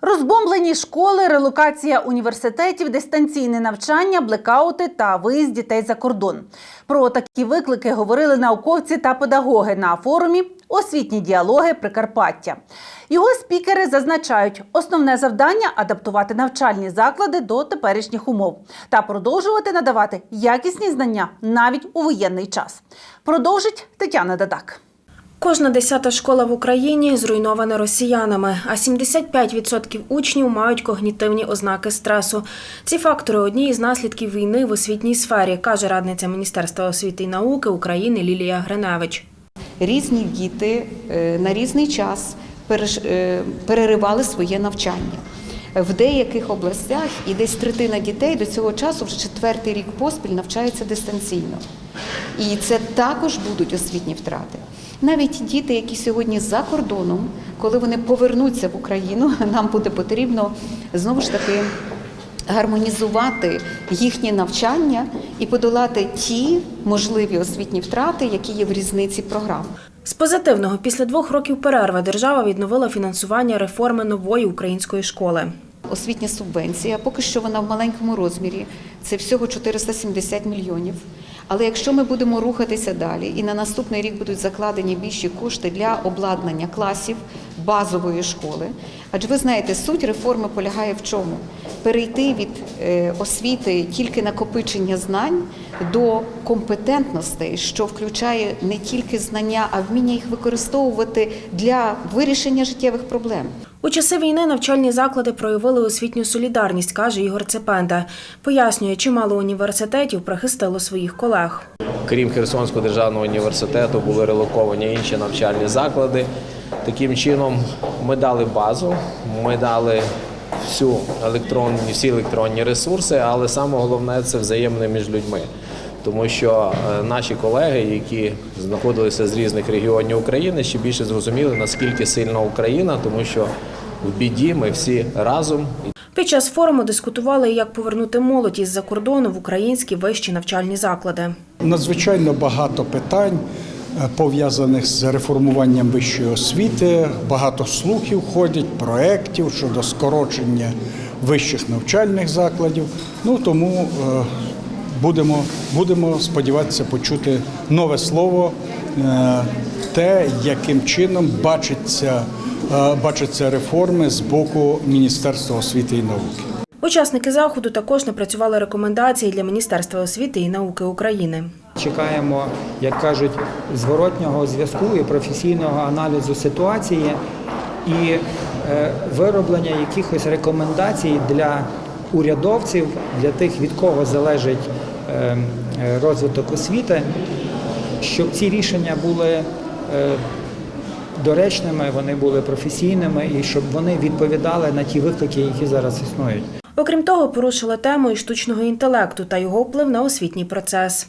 Розбомблені школи, релокація університетів, дистанційне навчання, блекаути та виїзд дітей за кордон. Про такі виклики говорили науковці та педагоги на форумі Освітні діалоги Прикарпаття. Його спікери зазначають, основне завдання адаптувати навчальні заклади до теперішніх умов та продовжувати надавати якісні знання навіть у воєнний час. Продовжить Тетяна Дадак. Кожна десята школа в Україні зруйнована росіянами, а 75% учнів мають когнітивні ознаки стресу. Ці фактори одні із наслідків війни в освітній сфері, каже радниця Міністерства освіти і науки України Лілія Гриневич. різні діти е, на різний час е, переривали своє навчання. В деяких областях і десь третина дітей до цього часу вже четвертий рік поспіль навчаються дистанційно. І це також будуть освітні втрати. Навіть діти, які сьогодні за кордоном, коли вони повернуться в Україну, нам буде потрібно знову ж таки гармонізувати їхнє навчання і подолати ті можливі освітні втрати, які є в різниці програм. З позитивного після двох років перерви держава відновила фінансування реформи нової української школи. Освітня субвенція, поки що вона в маленькому розмірі, це всього 470 мільйонів. Але якщо ми будемо рухатися далі, і на наступний рік будуть закладені більші кошти для обладнання класів базової школи, адже ви знаєте, суть реформи полягає в чому? Перейти від е, освіти тільки накопичення знань до компетентностей, що включає не тільки знання, а вміння їх використовувати для вирішення життєвих проблем. У часи війни навчальні заклади проявили освітню солідарність, каже Ігор Цепенда. Пояснює, чимало університетів прихистило своїх колег. Крім Херсонського державного університету, були релоковані інші навчальні заклади. Таким чином, ми дали базу, ми дали всю електронні, всі електронні ресурси, але саме головне це взаємне між людьми. Тому що е, наші колеги, які знаходилися з різних регіонів України, ще більше зрозуміли, наскільки сильна Україна, тому що в біді ми всі разом Під час форуму дискутували, як повернути молодь із-за кордону в українські вищі навчальні заклади. Надзвичайно багато питань е, пов'язаних з реформуванням вищої освіти. Багато слухів ходять, проєктів щодо скорочення вищих навчальних закладів. Ну тому е, будемо, будемо сподіватися почути нове слово, е, те, яким чином бачиться, е, бачаться реформи з боку Міністерства освіти і науки. Учасники заходу також напрацювали рекомендації для Міністерства освіти і науки України. Чекаємо, як кажуть, зворотнього зв'язку і професійного аналізу ситуації і е, вироблення якихось рекомендацій для урядовців, для тих, від кого залежить е, е, розвиток освіти, щоб ці рішення були е, доречними, вони були професійними і щоб вони відповідали на ті виклики, які зараз існують. Окрім того, порушила тему і штучного інтелекту та його вплив на освітній процес.